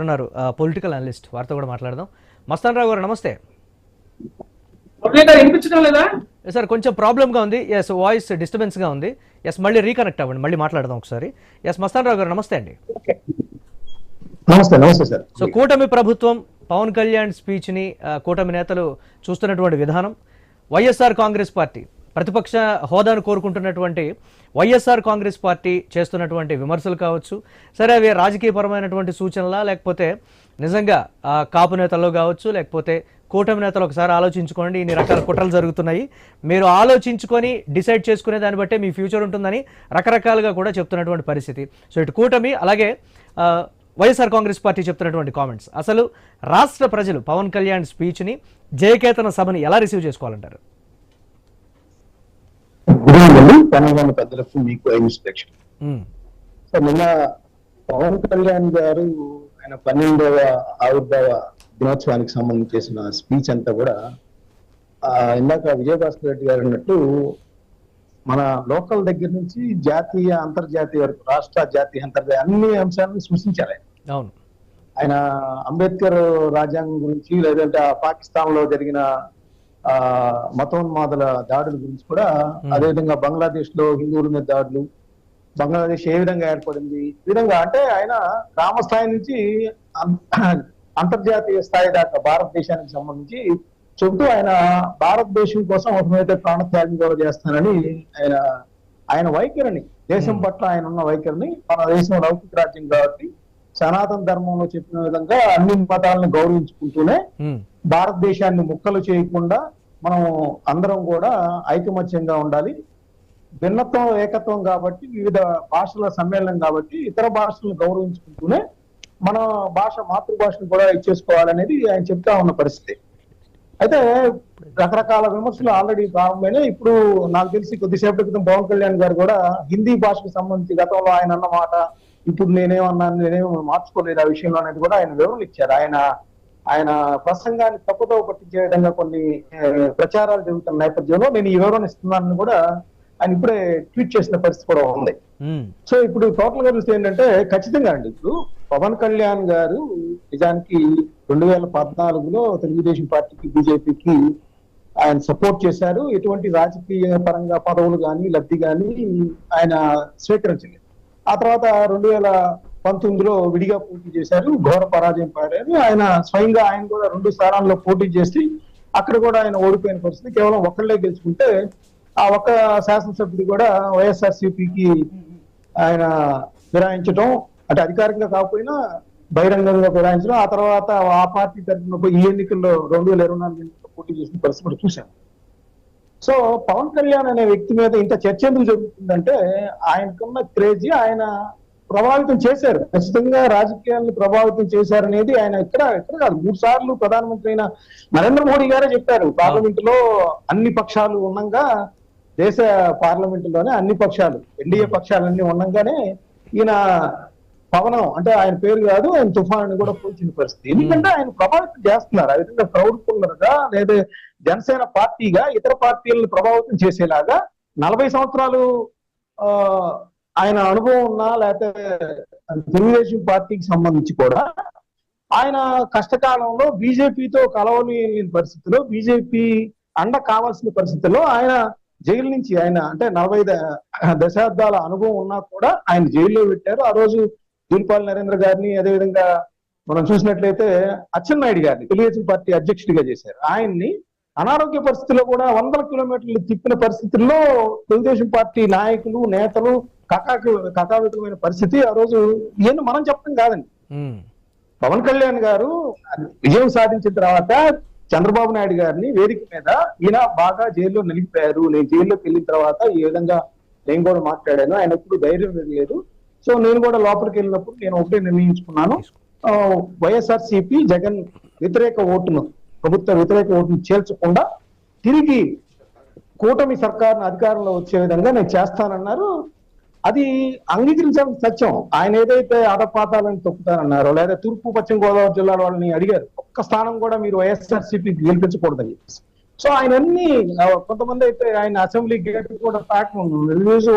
ఉన్నారు political analyst వారితో కూడా మాట్లాడదాం. మస్తాన్ రావు గారు నమస్తే. సార్ కొంచెం ప్రాబ్లమ్గా ఉంది. ఎస్ వాయిస్ డిస్టర్బెన్స్గా ఉంది. ఎస్ మళ్ళీ రీకనెక్ట్ అవ్వండి మళ్ళీ మాట్లాడదాం ఒకసారి. ఎస్ మస్తాన్ రావు గారు నమస్తే అండి. నమస్తే నమస్తే సార్ సో కూటమి ప్రభుత్వం పవన్ కళ్యాణ్ స్పీచ్ని ఆ, కూటమి నేతలు చూస్తున్నటువంటి విధానం. వైఎస్ఆర్ కాంగ్రెస్ పార్టీ ప్రతిపక్ష హోదాను కోరుకుంటున్నటువంటి వైఎస్ఆర్ కాంగ్రెస్ పార్టీ చేస్తున్నటువంటి విమర్శలు కావచ్చు సరే అవి రాజకీయపరమైనటువంటి సూచనలా లేకపోతే నిజంగా కాపు నేతల్లో కావచ్చు లేకపోతే కూటమి నేతలు ఒకసారి ఆలోచించుకోండి ఇన్ని రకాల కుట్రలు జరుగుతున్నాయి. మీరు ఆలోచించుకొని డిసైడ్ చేసుకునే దాన్ని బట్టే మీ ఫ్యూచర్ ఉంటుందని రకరకాలుగా కూడా చెప్తున్నటువంటి పరిస్థితి. సో ఇటు కూటమి అలాగే వైఎస్ఆర్ కాంగ్రెస్ పార్టీ చెప్తున్నటువంటి కామెంట్స్. అసలు రాష్ట్ర ప్రజలు పవన్ కళ్యాణ్ స్పీచ్ని జయకేతన సభని ఎలా రిసీవ్ చేసుకోవాలంటారు? గుడ్ ఈవినింగ్ తెలంగాణ పెద్దలకు మీకు ఇన్స్ట్రక్షన్ ఉమ్, సో నిన్న పవన్ కళ్యాణ్ గారు ఆయన పన్నెండవ ఆవిర్భావ దినోత్సవానికి సంబంధించి చేసిన స్పీచ్ అంతా కూడా ఆ, ఇందాక విజయభాస్కర్ రెడ్డి గారు అన్నట్టు మన లోకల్ దగ్గర నుంచి జాతీయ అంతర్జాతీయ వరకు రాష్ట్ర జాతీయ అంతర్జాతీయ అన్ని అంశాలను సృష్టించారు ఆయన. అవును. ఆయన అంబేద్కర్ రాజ్యాంగం గురించి లేదంటే ఆ పాకిస్తాన్లో జరిగిన మతోన్మాదుల దాడుల గురించి కూడా అదేవిధంగా బంగ్లాదేశ్లో హిందువుల మీద దాడులు బంగ్లాదేశ్ ఏ విధంగా ఏర్పడింది విధంగా అంటే ఆయన గ్రామ స్థాయి నుంచి అంతర్జాతీయ స్థాయి దాకా భారతదేశానికి సంబంధించి చెబుతూ ఆయన భారతదేశం కోసం అవసరమైతే ప్రాణత్యాగం కూడా చేస్తానని ఆయన ఆయన వైఖరిని దేశం పట్ల ఆయన ఉన్న వైఖరిని మన దేశం లౌకిక రాజ్యం కాబట్టి సనాతన ధర్మంలో చెప్పిన విధంగా అన్ని మతాలను గౌరవించుకుంటూనే భారతదేశాన్ని ముక్కలు చేయకుండా మనం అందరం కూడా ఐకమత్యంగా ఉండాలి. భిన్నత్వం ఏకత్వం కాబట్టి వివిధ భాషల సమ్మేళనం కాబట్టి ఇతర భాషలను గౌరవించుకుంటూనే మన భాష మాతృభాషను కూడా ఇచ్చేసుకోవాలనేది ఆయన చెప్తా ఉన్న పరిస్థితి. అయితే రకరకాల విమర్శలు ఆల్రెడీ ప్రారంభమైనాయి ఇప్పుడు నాకు తెలిసి కొద్దిసేపటి క్రితం పవన్ కళ్యాణ్ గారు కూడా హిందీ భాషకు సంబంధించి గతంలో ఆయన అన్న మాట ఇప్పుడు నేనేమన్నాను నేనేమో మార్చుకోలేదు ఆ విషయంలో అనేది కూడా ఆయన వివరణ ఇచ్చారు. ఆయన ఆయన ప్రసంగాన్ని తప్పుదో పట్టించే విధంగా కొన్ని ప్రచారాలు జరుగుతున్న నేపథ్యంలో నేను ఈ వివరణ ఇస్తున్నానని కూడా ఆయన ఇప్పుడే ట్వీట్ చేసిన పరిస్థితి కూడా ఉంది. సో ఇప్పుడు టోటల్గా చూస్తే ఏంటంటే ఖచ్చితంగా అండి ఇప్పుడు పవన్ కళ్యాణ్ గారు నిజానికి రెండు వేల పద్నాలుగులో తెలుగుదేశం పార్టీకి బీజేపీకి ఆయన సపోర్ట్ చేశారు. ఎటువంటి రాజకీయ పరంగా పదవులు కానీ లబ్ధి కానీ ఆయన స్వీకరించలేదు. ఆ తర్వాత రెండు వేల పంతొమ్మిదిలో విడిగా పోటీ చేశారు ఘోర పరాజయం పాడారు. ఆయన స్వయంగా ఆయన కూడా రెండు స్థానాల్లో పోటీ చేసి అక్కడ కూడా ఆయన ఓడిపోయిన పరిస్థితి. కేవలం ఒక్కళ్ళే గెలుచుకుంటే ఆ ఒక్క శాసనసభ్యుడు కూడా వైఎస్ఆర్సిపికి ఆయన ఫిరాయించడం అంటే అధికారికంగా కాకపోయినా బహిరంగంగా ఫిరాయించడం ఆ తర్వాత ఆ పార్టీ తరఫున ఈ ఎన్నికల్లో రెండు వేల ఇరవై నాలుగు ఎన్నికల్లో పోటీ చేసిన పరిస్థితి చూశాను సో పవన్ కళ్యాణ్ అనే వ్యక్తి మీద ఇంత చర్చ ఎందుకు జరుగుతుందంటే ఆయనకున్న క్రేజీ ఆయన ప్రభావితం చేశారు. ఖచ్చితంగా రాజకీయాలను ప్రభావితం చేశారనేది ఆయన ఇక్కడ ఇక్కడ కాదు. మూడు సార్లు ప్రధానమంత్రి అయిన నరేంద్ర మోడీ గారే చెప్పారు. పార్లమెంట్లో అన్ని పక్షాలు ఉన్నంగా దేశ పార్లమెంట్లోనే అన్ని పక్షాలు ఎన్డీఏ పక్షాలన్నీ ఉన్నంగానే ఈయన పవనం అంటే ఆయన పేరు కాదు ఆయన తుఫాన్ కూడా పోల్చిన పరిస్థితి. ఎందుకంటే ఆయన ప్రభావితం చేస్తున్నారు. ఆ విధంగా ప్రౌడ్ పుల్లర్గా లేదా జనసేన పార్టీగా ఇతర పార్టీలను ప్రభావితం చేసేలాగా నలభై సంవత్సరాలు ఆ ఆయన అనుభవం ఉన్నా లేకపోతే తెలుగుదేశం పార్టీకి సంబంధించి కూడా ఆయన కష్టకాలంలో బీజేపీతో కలవని పరిస్థితిలో బీజేపీ అండ కావాల్సిన పరిస్థితుల్లో ఆయన జైలు నుంచి ఆయన అంటే నలభై దశాబ్దాల అనుభవం ఉన్నా కూడా ఆయన జైల్లో పెట్టారు. ఆ రోజు దీనిపాల్ నరేంద్ర గారిని అదేవిధంగా మనం చూసినట్లయితే అచ్చెన్నాయుడు గారిని తెలుగుదేశం పార్టీ అధ్యక్షుడిగా చేశారు. ఆయన్ని అనారోగ్య పరిస్థితుల్లో కూడా వందల కిలోమీటర్లు తిప్పిన పరిస్థితుల్లో తెలుగుదేశం పార్టీ నాయకులు నేతలు కకాకి కకావికమైన పరిస్థితి ఆ రోజు ఈయన మనం చెప్పడం కాదండి. పవన్ కళ్యాణ్ గారు విజయం సాధించిన తర్వాత చంద్రబాబు నాయుడు గారిని వేదిక మీద ఈయన బాగా జైల్లో నిలిపారు. నేను జైల్లోకి వెళ్ళిన తర్వాత ఈ విధంగా నేను కూడా మాట్లాడాను. ఆయన ఎప్పుడు ధైర్యం లేదు సో నేను కూడా లోపలికి వెళ్ళినప్పుడు నేను ఒకటే నిర్ణయించుకున్నాను. వైఎస్ఆర్ సిపి జగన్ వ్యతిరేక ఓటును ప్రభుత్వ వ్యతిరేక ఓటును చేర్చకుండా తిరిగి కూటమి సర్కార్ను అధికారంలో వచ్చే విధంగా నేను చేస్తానన్నారు. అది అంగీకరించాల్సిన సత్యం. ఆయన ఏదైతే ఆడపాతాలను తొక్కుతారన్నారో లేదా తూర్పు పశ్చిమ గోదావరి జిల్లాల వాళ్ళని అడిగారు ఒక్క స్థానం కూడా మీరు వైఎస్ఆర్సీపీ గెలిపించకూడదని చెప్పేసి. సో ఆయన అన్ని కొంతమంది అయితే ఆయన అసెంబ్లీ గేట్ కూడా ప్యాక్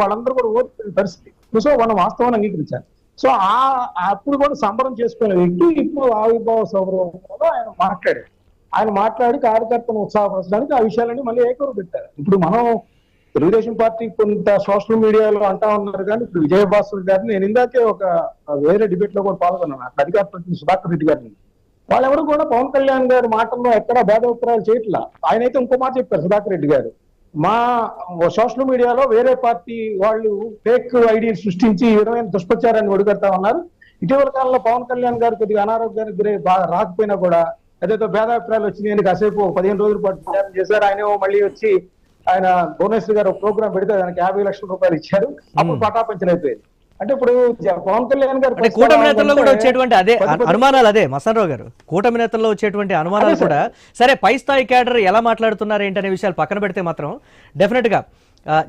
వాళ్ళందరూ కూడా ఓడిపోయిన పరిస్థితి. సో మనం వాస్తవాన్ని అంగీకరించాలి. సో ఆ అప్పుడు కూడా సంబరం చేసుకునే వ్యక్తి ఇప్పుడు ఆవిర్భావ సౌరభంలో ఆయన మాట్లాడారు. ఆయన మాట్లాడి కార్యకర్తను ఉత్సాహపరచడానికి ఆ విషయాలన్నీ మళ్ళీ ఏకరు పెట్టారు. ఇప్పుడు మనం తెలుగుదేశం పార్టీ కొంత సోషల్ మీడియాలో అంటా ఉన్నారు కానీ ఇప్పుడు విజయభాస్కర్ గారిని నేను ఇందాకే ఒక వేరే డిబేట్లో కూడా పాల్గొన్నాను. అక్కడ అధికార ప్రతినిధి సుధాకర్ రెడ్డి గారిని. వాళ్ళెవరు కూడా పవన్ కళ్యాణ్ గారి మాటల్లో ఎక్కడా భేదాభిప్రాయాలు చేయట్లా. ఆయన అయితే ఇంకో మాట చెప్పారు సుధాకర్ రెడ్డి గారు. మా సోషల్ మీడియాలో వేరే పార్టీ వాళ్ళు ఫేక్ ఐడి సృష్టించి ఈ విధమైన దుష్ప్రచారాన్ని ఒడిగడతా ఉన్నారు. ఇటీవల కాలంలో పవన్ కళ్యాణ్ గారు కొద్దిగా అనారోగ్యానికి గురై బాగా రాకపోయినా కూడా ఏదైతే భేదాభిప్రాయాలు వచ్చినాయి కాసేపు పదిహేను రోజుల పాటు ప్రచారం చేశారు. ఆయన మళ్ళీ వచ్చి ఆయన భువనేశ్వర్ గారు ప్రోగ్రామ్ పెడితే దానికి యాభై లక్షల రూపాయలు ఇచ్చారు. అప్పుడు పటాపంచలు అయిపోయింది అంటే ఇప్పుడు జ- పవన్ కళ్యాణ్ గారు అంటే కూటమి నేతల్లో కూడా వచ్చేటువంటి అదే అనుమానాలు అదే మసన్రావు గారు. కూటమి నేతల్లో వచ్చేటువంటి అనుమానాలు. కూడా సరే పై స్థాయి క్యాడర్ ఎలా మాట్లాడుతున్నారు ఏంటనే విషయాలు పక్కన పెడితే మాత్రం డెఫినెట్గా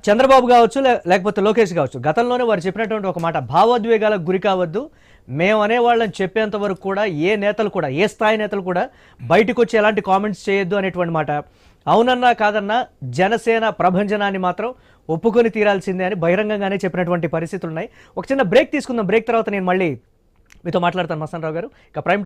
చంద్రబాబు కావచ్చు లేకపోతే లోకేష్ కావచ్చు గతంలోనే వారు చెప్పినటువంటి ఒక మాట భావోద్వేగాలకు గురి కావద్దు. మేము అనేవాళ్ళని చెప్పేంత వరకు కూడా ఏ నేతలు కూడా ఏ స్థాయి నేతలు కూడా బయటకు వచ్చి ఎలాంటి కామెంట్స్ చేయొద్దు అనేటువంటి మాట అవునన్నా కాదన్నా జనసేన ప్రభంజనాన్ని మాత్రం ఒప్పుకొని తీరాల్సిందే అని బహిరంగంగానే చెప్పినటువంటి పరిస్థితులు ఉన్నాయి ఒక చిన్న బ్రేక్ తీసుకుందాం. బ్రేక్ తర్వాత నేను మళ్ళీ మీతో మాట్లాడతాను మసన్ రావు గారు. ఇక ప్రైమ్